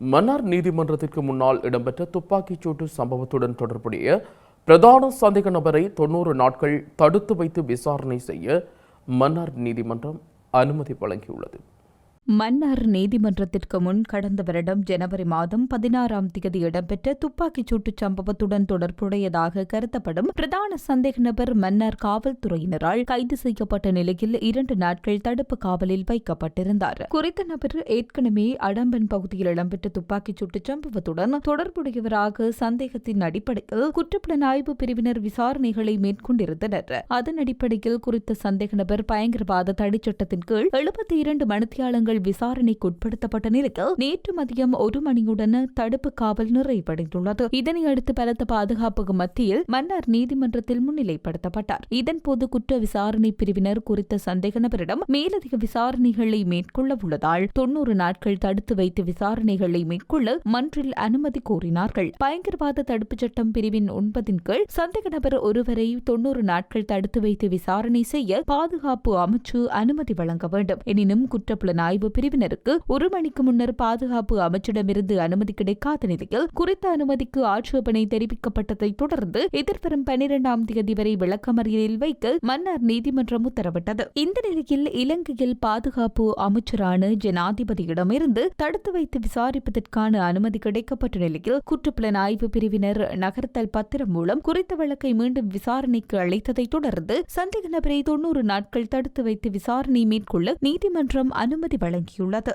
மன்னார் நீதிமன்றத்திற்கு முன்னால் இடம்பெற்ற துப்பாக்கிச்சூட்டு சம்பவத்துடன் தொடர்புடைய பிரதான சந்தேக நபரை தொன்னூறு நாட்கள் தடுத்து வைத்து விசாரணை செய்ய மன்னார் நீதிமன்றம் அனுமதி வழங்கியுள்ளது. மன்னார் நீதிமன்றத்திற்கு முன் கடந்த வருடம் ஜனவரி மாதம் பதினாறாம் தேதி இடம்பெற்ற துப்பாக்கிச் சூட்டுச் சம்பவத்துடன் தொடர்புடையதாக கருதப்படும் பிரதான சந்தேக நபர் மன்னார் காவல்துறையினரால் கைது செய்யப்பட்ட நிலையில் இரண்டு நாட்கள் தடுப்பு காவலில் வைக்கப்பட்டிருந்தார். குறித்த நபர் ஏற்கனவே அடம்பன் பகுதியில் இடம்பெற்ற துப்பாக்கிச் சூட்டுச் சம்பவத்துடன் தொடர்புடையவராக சந்தேகத்தின் அடிப்படையில் குற்றப்புலனாய்வு பிரிவினர் விசாரணைகளை மேற்கொண்டிருந்தனர். அதன் அடிப்படையில் குறித்த சந்தேக நபர் பயங்கரவாத தடைச்சட்டத்தின் கீழ் எழுபத்தி இரண்டு மணித்தியாலங்கள் விசாரணைக்கு உட்படுத்தப்பட்ட நிலையில் நேற்று மதியம் ஒரு மணியுடன் தடுப்பு காவல் நிறைவடைந்துள்ளது. இதனை அடுத்து பலத்த பாதுகாப்புக்கு மத்தியில் மன்னார் நீதிமன்றத்தில் முன்னிலைப்படுத்தப்பட்டார். இதன்போது குற்ற விசாரணை பிரிவினர் குறித்த சந்தேக நபரிடம் மேலதிக விசாரணைகளை மேற்கொள்ள உள்ளதால் தொன்னூறு நாட்கள் தடுத்து வைத்து விசாரணைகளை மேற்கொள்ள மன்றில் அனுமதி கோரினார்கள். பயங்கரவாத தடுப்புச் சட்டம் பிரிவின் ஒன்பதின் கீழ் சந்தேக நபர் ஒருவரை தொன்னூறு நாட்கள் தடுத்து வைத்து விசாரணை செய்ய பாதுகாப்பு அமைச்சு அனுமதி வழங்க வேண்டும். எனினும் குற்றப்புலனாய்வு பிரிவினருக்கு ஒரு மணிக்கு முன்னர் பாதுகாப்பு அமைச்சிடமிருந்து அனுமதி கிடைக்காத நிலையில் குறித்த அனுமதிக்கு ஆட்சேபனை தெரிவிக்கப்பட்டதை தொடர்ந்து எதிர்வரும் பனிரெண்டாம் தேதி வரை விளக்கமறியலில் வைக்க மன்னார் நீதிமன்றம் உத்தரவிட்டது. இந்த நிலையில் இலங்கையில் பாதுகாப்பு அமைச்சரான ஜனாதிபதியிடமிருந்து தடுத்து வைத்து விசாரிப்பதற்கான அனுமதி கிடைக்கப்பட்ட நிலையில் குற்றப்புலனாய்வு பிரிவினர் நகர்த்தல் பத்திரம் மூலம் குறித்த வழக்கை மீண்டும் விசாரணைக்கு அழைத்ததை தொடர்ந்து சந்தேக நபரை தொன்னூறு நாட்கள் தடுத்து வைத்து விசாரணை மேற்கொள்ள நீதிமன்றம் அனுமதி வழங்கியுள்ளது